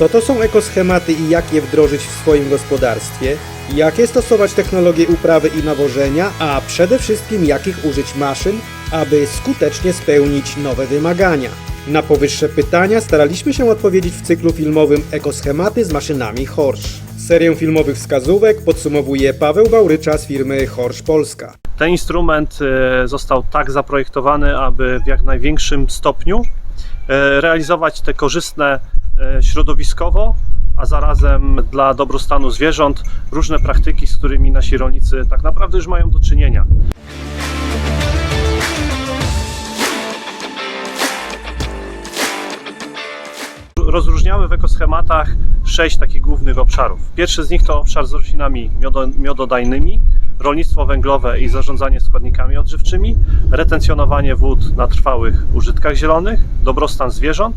Co to są ekoschematy i jak je wdrożyć w swoim gospodarstwie? Jakie stosować technologie uprawy i nawożenia, a przede wszystkim jakich użyć maszyn, aby skutecznie spełnić nowe wymagania? Na powyższe pytania staraliśmy się odpowiedzieć w cyklu filmowym Ekoschematy z maszynami Horsch. Serię filmowych wskazówek podsumowuje Paweł Bałrycza z firmy Horsch Polska. Ten instrument e, został tak zaprojektowany, aby w jak największym stopniu e, realizować te korzystne środowiskowo, a zarazem dla dobrostanu zwierząt różne praktyki, z którymi nasi rolnicy tak naprawdę już mają do czynienia. Rozróżniamy w ekoschematach sześć takich głównych obszarów. Pierwszy z nich to obszar z roślinami miodo, miododajnymi, rolnictwo węglowe i zarządzanie składnikami odżywczymi, retencjonowanie wód na trwałych użytkach zielonych, dobrostan zwierząt,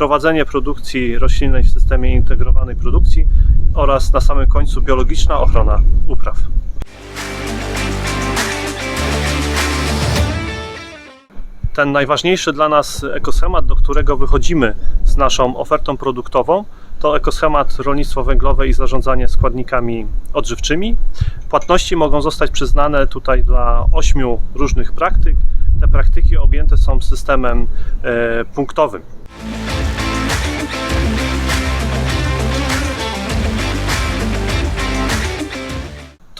prowadzenie produkcji roślinnej w systemie integrowanej produkcji oraz na samym końcu biologiczna ochrona upraw. ten najważniejszy dla nas ekoschemat, do którego wychodzimy z naszą ofertą produktową, to ekoschemat rolnictwo węglowe i zarządzanie składnikami odżywczymi. Płatności mogą zostać przyznane tutaj dla ośmiu różnych praktyk. Te praktyki objęte są systemem e, punktowym.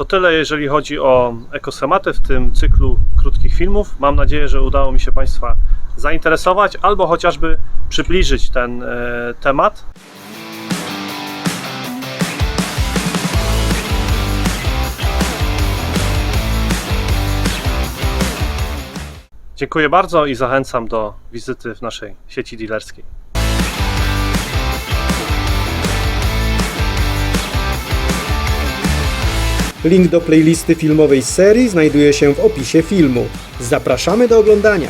To tyle, jeżeli chodzi o ekoschematy w tym cyklu krótkich filmów. Mam nadzieję, że udało mi się Państwa zainteresować albo chociażby przybliżyć ten e, temat. Dziękuję bardzo i zachęcam do wizyty w naszej sieci dealerskiej. Link do playlisty filmowej serii znajduje się w opisie filmu. Zapraszamy do oglądania.